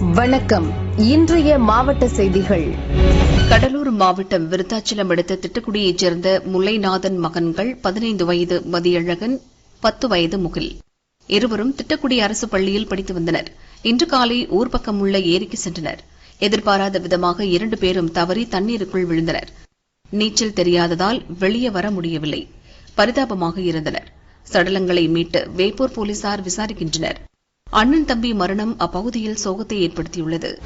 வணக்கம். இன்றைய மாவட்ட செய்திகள். கடலூர் மாவட்டம் விருத்தாச்சலம் அடுத்த திட்டுக்குடியைச் சேர்ந்த முல்லைநாதன் மகன்கள் பதினைந்து வயது மதியழகன் பத்து வயது முகில். இருவரும் திட்டக்குடி அரசு பள்ளியில் படித்து வந்தனர். இன்று காலை ஊர்பக்கம் உள்ள ஏரிக்கு சென்றனர். எதிர்பாராத விதமாக இரண்டு பேரும் தவறி தண்ணீருக்குள் விழுந்தனர். நீச்சல் தெரியாததால் வெளியே வர முடியவில்லை. பரிதாபமாக இருந்தனர். சடலங்களை மீட்டு வேப்பூர் போலீசார் விசாரிக்கின்றனர். அண்ணன் தம்பி மரணம் அப்பகுதியில் சோகத்தை ஏற்படுத்தியுள்ளது.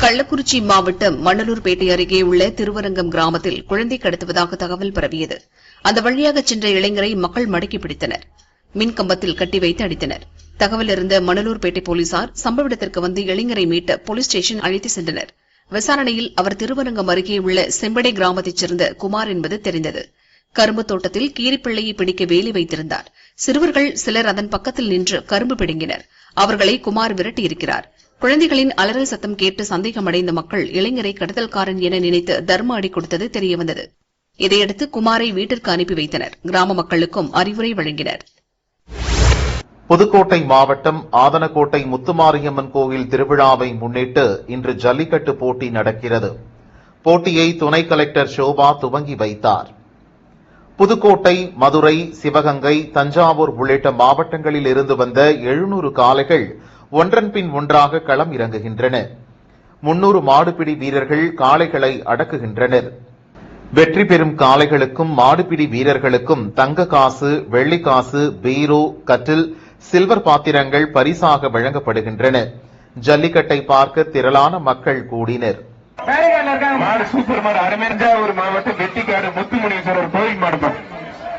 கள்ளக்குறிச்சி மாவட்டம் மணலூர்பேட்டை அருகே உள்ள திருவரங்கம் கிராமத்தில் குழந்தை கடத்துவதாக தகவல் பரவியது. அந்த வழியாக சென்ற இளைஞரை மக்கள் மடக்கி பிடித்தனர். மின்கம்பத்தில் கட்டி வைத்து அடித்தனர். தகவல் இருந்த மணலூர்பேட்டை போலீசார் சம்பவ இடத்திற்கு வந்து இளைஞரை மீட்ட போலீஸ் ஸ்டேஷன் அழைத்து சென்றனர். விசாரணையில் அவர் திருவரங்கம் அருகே உள்ள செம்படை கிராமத்தைச் சேர்ந்த குமார் என்பது தெரிந்தது. கரும்பு தோட்டத்தில் கீரிப்பிள்ளையை பிடிக்க வேலி வைத்திருந்தார். சிறுவர்கள் சிலர் அதன் பக்கத்தில் நின்று கரும்பு பிடுங்கினர். அவர்களை குமார் விரட்டியிருக்கிறார். குழந்தைகளின் அலறல் சத்தம் கேட்டு சந்தேகமடைந்த மக்கள் இளைஞரை கடத்தல்காரன் என நினைத்து தர்ம அடி கொடுத்தது தெரியவந்தது. இதையடுத்து குமாரை வீட்டிற்கு அனுப்பி வைத்தனர். கிராம மக்களுக்கும் அறிவுரை வழங்கினர். புதுக்கோட்டை மாவட்டம் ஆதனக்கோட்டை முத்துமாரியம்மன் கோயில் திருவிழாவை முன்னிட்டு இன்று ஜல்லிக்கட்டு போட்டி நடக்கிறது. போட்டியை துணை கலெக்டர் ஷோபா துவங்கி வைத்தாா் புதுக்கோட்டை மதுரை சிவகங்கை தஞ்சாவூர் உள்ளிட்ட மாவட்டங்களில் இருந்து வந்த எழுநூறு காளைகள் ஒன்றன் பின் ஒன்றாக களம் இறங்குகின்றன. முன்னூறு மாடுபிடி வீரர்கள் காளைகளை அடக்குகின்றனர். வெற்றி பெறும் காளைகளுக்கும் மாடுபிடி வீரர்களுக்கும் தங்க காசு வெள்ளி காசு பீரோ கட்டில் சில்வர் பாத்திரங்கள் பரிசாக வழங்கப்படுகின்றன. ஜல்லிக்கட்டை பார்க்க திரளான மக்கள் கூடினர். மாடு சூப்பர் மாடு அருமையானூர் மாவட்டம் வெட்டிக்காடு முத்துமுனீஸ்வரர் கோயில் மாடுப்பம்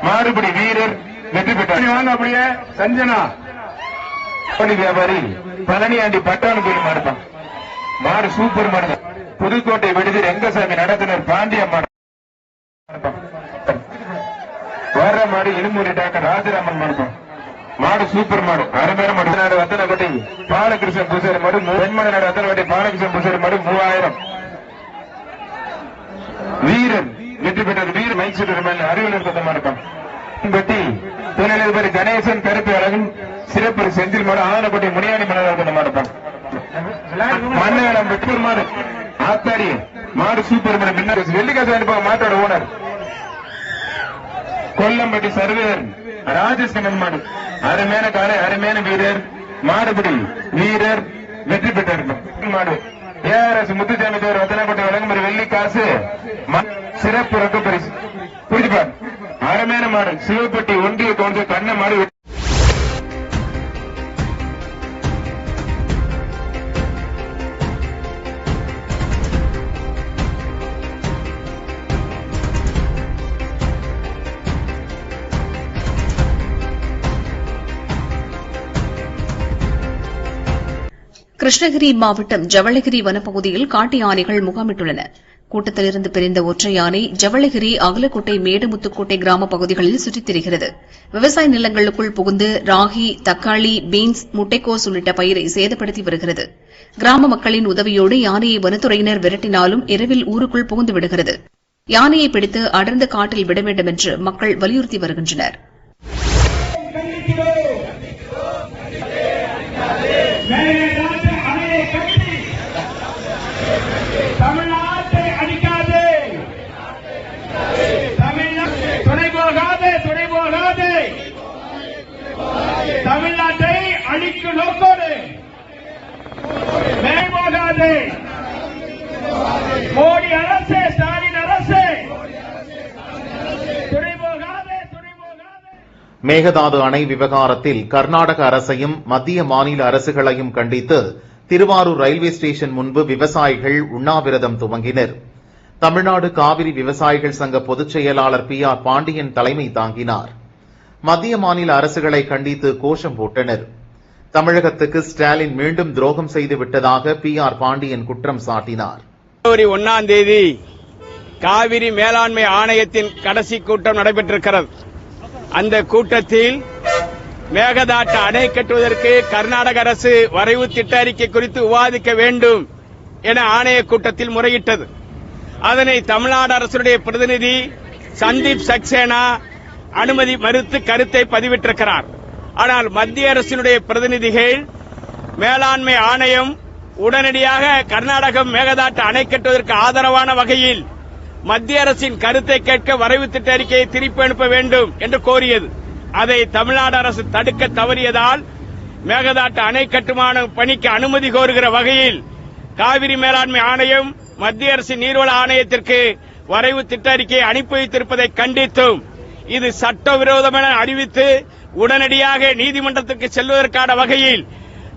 மாடுபிடி வீரர் வெற்றி பெற்றார். வாங்க அப்படியே சஞ்சனா. பள்ளி வியாபாரி பழனியாண்டி பட்டாணு கோயில் மாடுப்பம் மாடு. சூப்பர் மாடு புதுக்கோட்டை விடுதி ரெங்கசாமி நடத்துனர் பாண்டிய மாடு வர்ற மாடு இழுமூரி டாக்டர் ராஜராமன் மாடுப்பம் மாடு சூப்பர் மாடு அருமையான மாடு. நாடு வத்தனப்பட்டி பாலகிருஷ்ணன் பூசாரி மாடு பெண்மணி நாடு வத்தனப்பட்டி பாலகிருஷ்ணன் பூசாரி மாடு மூவாயிரம். வீரன் வெற்றி பெற்ற வீரன் மைசூர் மேல அறிவியல் கொண்ட மாடுப்பான் பெட்டி தொழிலதிபர் கணேசன் கருப்பு அழகன் சிறப்பு செந்தில் மாடு ஆதனப்பட்டி முனியாணி மலர் கொண்ட மாடுப்பான் மன்னவனம் வெற்றி மாடு. ஆத்தாடி மாடு சூப்பர் மேடம் பின்னர் வெள்ளிக்காசு அனுப்பாங்க மாட்டோட ஓனர் கொல்லம்பட்டி சர்வேர் ராஜேஷ் கண்ணன் மாடு. அருமையான காலை அருமையான வீரர். மாடுபிடி வீரர் வெற்றி பெற்றார் மாடு. ஏஆர்எஸ் முத்துசாமி தேவர் வத்தனப்பட்டி வழங்கும் ஒரு வெள்ளி காசு சிறப்பு ரொக்க பரிசு. புரிஞ்சுப்பார் அருமையான மாடல் சிவப்பட்டி ஒன்றிய கவுன்சில் கண்ண மாடு கிருஷ்ணகிரி மாவட்டம் ஜவளகிரி வனப்பகுதியில் காட்டு யானைகள் முகாமிட்டுள்ளன. கூட்டத்திலிருந்து பிரிந்த ஒற்றை யானை ஜவளகிரி அகலக்கோட்டை மேடுமுத்துக்கோட்டை கிராம பகுதிகளில் சுற்றித் திரிகிறது. விவசாய நிலங்களுக்குள் புகுந்து ராகி தக்காளி பீன்ஸ் முட்டைக்கோஸ் உள்ளிட்ட பயிரை சேதப்படுத்தி வருகிறது. கிராம மக்களின் உதவியோடு யானையை வனத்துறையினர் விரட்டினாலும் இரவில் ஊருக்குள் புகுந்து விடுகிறது. யானையை பிடித்து அடர்ந்த காட்டில் விட வேண்டும் என்று மக்கள் வலியுறுத்தி வருகின்றனர். தமிழ்நாட்டை அழிக்கும் நோக்கோடு. மேம்போகாது மோடி அரசு ஸ்டாலின் அரசு. மேகதாது அணை விவகாரத்தில் கர்நாடக அரசையும் மத்திய மாநில அரசுகளையும் கண்டித்து திருவாரூர் ரயில்வே ஸ்டேஷன் முன்பு விவசாயிகள் உண்ணாவிரதம் துவங்கினர். தமிழ்நாடு காவிரி விவசாயிகள் சங்க பொதுச் செயலாளர் பி ஆர் பாண்டியன் தலைமை தாங்கினார். மத்திய மாநில அரசுகளை கண்டித்து கோஷம் போட்டனர். தமிழகத்துக்கு ஸ்டாலின் மீண்டும் துரோகம் செய்து விட்டதாக பி ஆர் பாண்டியன் குற்றம் சாட்டினார். பிப்ரவரி ஒன்னாம் தேதி காவிரி மேலாண்மை ஆணையத்தின் கடைசி கூட்டம் நடைபெற்றிருக்கிறது. அந்த கூட்டத்தில் மேகதாட்டு அணை கட்டுவதற்கு கர்நாடக அரசு வரைவு திட்ட அறிக்கை குறித்து விவாதிக்க வேண்டும் என ஆணைய கூட்டத்தில் முறையிட்டது. அதனை தமிழ்நாடு அரசுடைய பிரதிநிதி சந்தீப் சக்சேனா அனுமதி மறுத்து கருத்தை பதிவிட்டிருக்கிறார். ஆனால் மத்திய அரசினுடைய பிரதிநிதிகள் மேலாண்மை ஆணையம் உடனடியாக கர்நாடகம் மேகதாட்டு அணை கட்டுவதற்கு ஆதரவான வகையில் மத்திய அரசின் கருத்தை கேட்க வரைவு திட்ட அறிக்கையை திருப்பி அனுப்ப வேண்டும் என்று கோரியது. அதை தமிழ்நாடு அரசு தடுக்க தவறியதால் மேகதாட்டு அணை கட்டுமான பணிக்கு அனுமதி கோருகிற வகையில் காவிரி மேலாண்மை ஆணையம் மத்திய அரசின் நீர்வள ஆணையத்திற்கு வரைவு திட்ட அறிக்கையை அனுப்பி வைத்திருப்பதை கண்டித்தும் இது சட்டவிரோதம் என அறிவித்து உடனடியாக நீதிமன்றத்திற்கு செல்வதற்கான வகையில்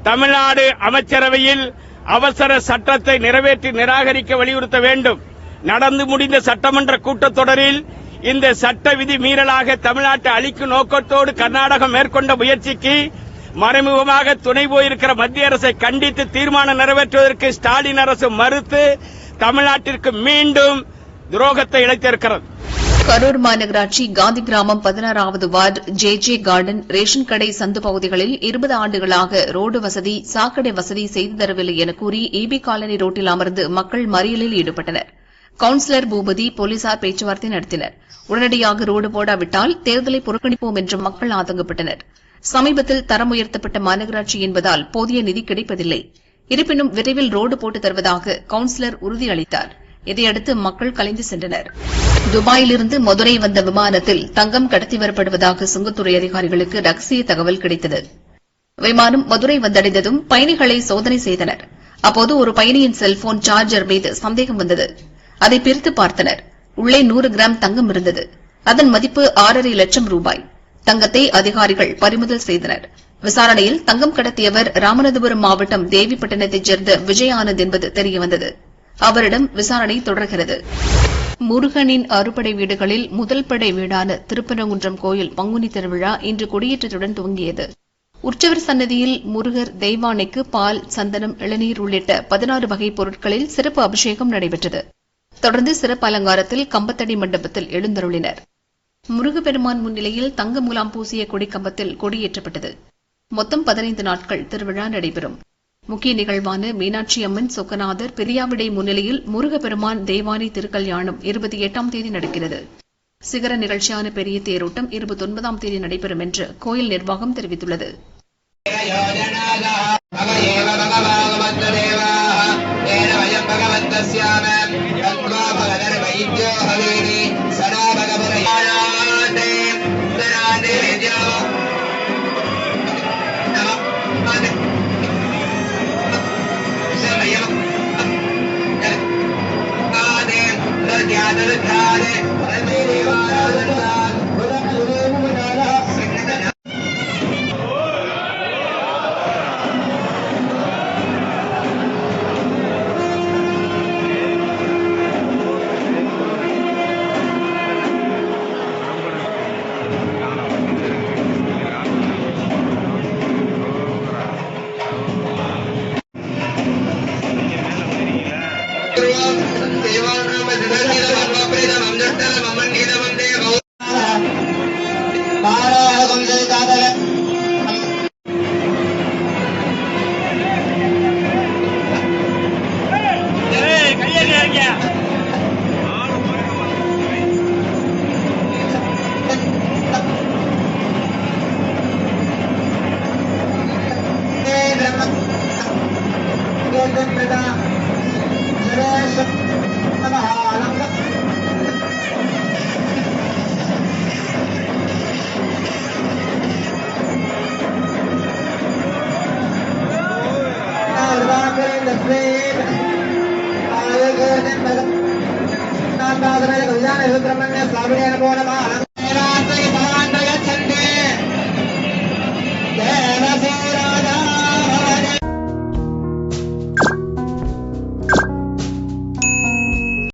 தமிழ்நாடு அமைச்சரவையில் அவசர சட்டத்தை நிறைவேற்றி நிராகரிக்க வலியுறுத்த வேண்டும். நடந்து முடிந்த சட்டமன்ற கூட்டத்தொடரில் இந்த சட்ட விதி மீறலாக தமிழ்நாட்டை அளிக்கும் நோக்கத்தோடு கர்நாடகம் மேற்கொண்ட முயற்சிக்கு மறைமுகமாக துணை போயிருக்கிற மத்திய அரசை கண்டித்து தீர்மானம் நிறைவேற்றுவதற்கு ஸ்டாலின் அரசு மறுத்து தமிழ்நாட்டிற்கு மீண்டும் துரோகத்தை இழைத்திருக்கிறது. கரூர் மாநகராட்சி காந்தி கிராமம் பதினாறாவது ward J J garden ration கடை சந்து பகுதிகளில் இருபது ஆண்டுகளாக ரோடு வசதி சாக்கடை வசதி செய்து தரவில்லை என கூறி ஈபி காலனி ரோட்டில் அமர்ந்து மக்கள் மறியலில் ஈடுபட்டனர். கவுன்சிலர் பூபதி போலீசார் பேச்சுவார்த்தை நடத்தினர். உடனடியாக ரோடு போடாவிட்டால் தேர்தலை புறக்கணிப்போம் என்று மக்கள் ஆதங்கப்பட்டனர். சமீபத்தில் தரம் உயர்த்தப்பட்ட மாநகராட்சி என்பதால் போதிய நிதி கிடைப்பதில்லை. இருப்பினும் விரைவில் ரோடு போட்டு தருவதாக கவுன்சிலர் உறுதியளித்தார். இதையடுத்து மக்கள் கலைந்து சென்றனர். துபாயிலிருந்து மதுரை வந்த விமானத்தில் தங்கம் கடத்தி வரப்படுவதாக சுங்கத்துறை அதிகாரிகளுக்கு ரகசிய தகவல் கிடைத்தது. விமானம் மதுரை வந்தடைந்ததும் பயணிகளை சோதனை செய்தனர். அப்போது ஒரு பயணியின் செல்போன் சார்ஜர் மீது சந்தேகம் வந்தது. அதை பிரித்து பார்த்தனர். உள்ளே நூறு கிராம் தங்கம் இருந்தது. அதன் மதிப்பு ஆறரை லட்சம் ரூபாய். தங்கத்தை அதிகாரிகள் பறிமுதல் செய்தனர். விசாரணையில் தங்கம் கடத்தியவர் ராமநாதபுரம் மாவட்டம் தேவிப்பட்டினத்தைச் சேர்ந்த விஜயானந்த் என்பது தெரியவந்தது. அவரிடம் விசாரணை தொடர்கிறது. முருகனின் அறுபடை வீடுகளில் முதல் படை வீடான திருப்பரங்குன்றம் கோயில் பங்குனி திருவிழா இன்று கொடியேற்றத்துடன் துவங்கியது. உற்சவர் சன்னதியில் முருகர் தெய்வானைக்கு பால் சந்தனம் இளநீர் உள்ளிட்ட பதினாறு வகை பொருட்களில் சிறப்பு அபிஷேகம் நடைபெற்றது. தொடர்ந்து சிறப்பு அலங்காரத்தில் கம்பத்தடி மண்டபத்தில் எழுந்தருளினர். முருகப்பெருமான் முன்னிலையில் தங்க முலாம் பூசிய கொடிக்கம்பத்தில் கொடியேற்றப்பட்டது. மொத்தம் பதினைந்து நாட்கள் திருவிழா நடைபெறும். முக்கிய நிகழ்வான மீனாட்சி அம்மன் சொக்கநாதர் பெரியாவிடை முன்னிலையில் முருகப்பெருமான் தேவானை திருக்கல்யாணம் இருபத்தி எட்டாம் தேதி நடக்கிறது சிகர நிகழ்ச்சியான பெரிய தேரோட்டம் இருபத்தொன்பதாம் தேதி நடைபெறும் என்று கோயில் நிர்வாகம் தெரிவித்துள்ளது मम एव मम भागवन्तदेवाः तेन वयं भगवन्तस्याम तत्त्वा भगदर्वैद्यो हवेनि Beda-beda Generation Panahalang സാധന അനുഭവമാണ്